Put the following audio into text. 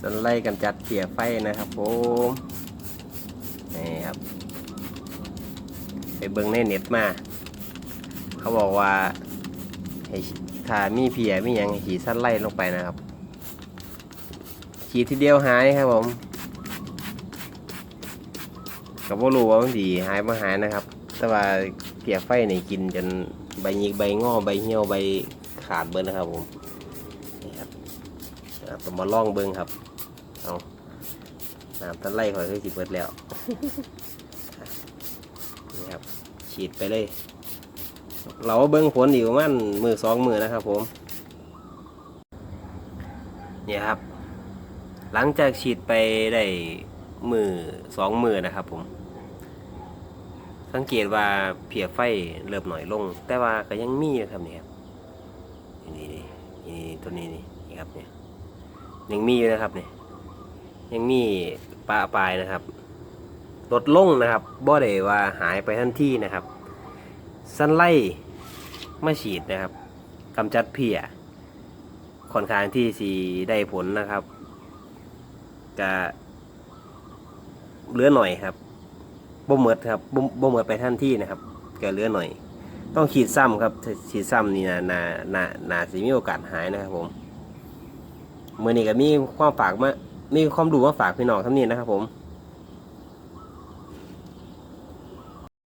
สไลด์กันจัดเกี่ยไฟนะครับผมนี่ครับ ไปเบิ่งในเน็ตมา เขาบอกว่าให้ถ้ามีเพียมีหยังห้ขีดสั้นไล่ลงไปนะครับ ขีดทีเดียวหายครับผมก็บ่รู้ว่ามันดีหายบ่หายนะครับ แต่ว่าเพียไฟนี่กินจนใบหยิกใบงอใบเหี่ยวใบขาดเบิดนะครับผมนี่ครับ เอาต้องมาลองเบิ่งครับเอาน้ำตะไลข่อยคือสิเบิดแล้วนี่ครับฉีดไปเลย เราเบิ้งผลอยู่ประมันมือสองมือนะครับผมเนี่ยครับ หลังจากฉีดไปได้มือสองมือนะครับผม สังเกตว่าเพียไฟเริ่มหน่อยลง แต่ว่าก็ยังมีอยู่ครับนี่ครับนี่นี่นี่ตัวนี้นี่ครับเนี่ย ยังมีอยู่นะครับเนี่ยยังมีปลาปลายนะครับลดลงนะครับบ่ได้ว่าหายไปทันทีนะครับ สั้นไล่มาฉีดนะครับกำจัดเพียค่อนข้างที่สีได้ผลนะครับจะเหลือหน่อยครับบ่เหมิดครับบ่เหมิดไปทันทีนะครับก็เหลือหน่อย ต้องฉีดซ้ำครับฉีดซ้ำนี่นานานานาสิมีโอกาสหายนะครับผม มือนี้ก็มีความฝากมามีความดูมาฝากพี่น้องท่านนี้นะครับผม